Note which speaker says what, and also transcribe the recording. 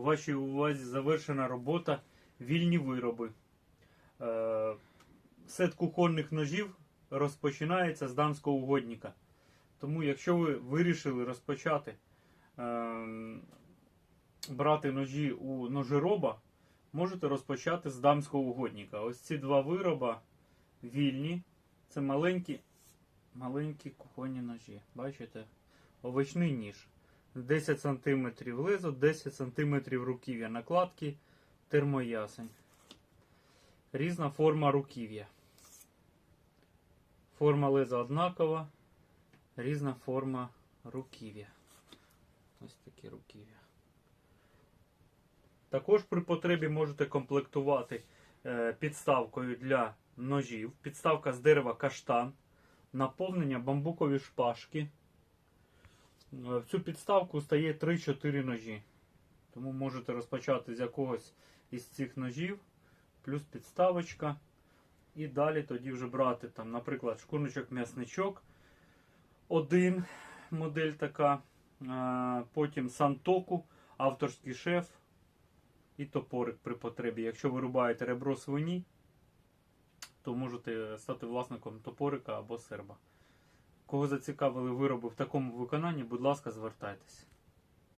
Speaker 1: Вашій увазі завершена робота вільні вироби. Е, Сет кухонних ножів розпочинається з дамського угодника. Тому, якщо ви вирішили розпочати е, брати ножі у ножероба, можете розпочати з дамського угодника. Ось ці два вироба вільні. Це маленькі, маленькі кухонні ножі. Бачите? Овочний ніж. 10 см лезо, 10 см руків'я накладки, термоясень. Різна форма руків'я. Форма леза однакова, різна форма руків'я. Ось такі руків'я. Також при потребі можете комплектувати е, підставкою для ножів. Підставка з дерева каштан, наповнення бамбукові шпажки. Е, В цю підставку стає 3-4 ножі. Тому можете розпочати з якогось із цих ножів, плюс підставочка. І далі тоді вже брати, там, наприклад, шкурничок-м'ясничок. Один модель така. Потім сантоку, авторський шеф і топорик при потребі. Якщо ви рубаєте ребро свині, то можете стати власником топорика або серба. Кого зацікавили вироби в такому виконанні, будь ласка, звертайтеся.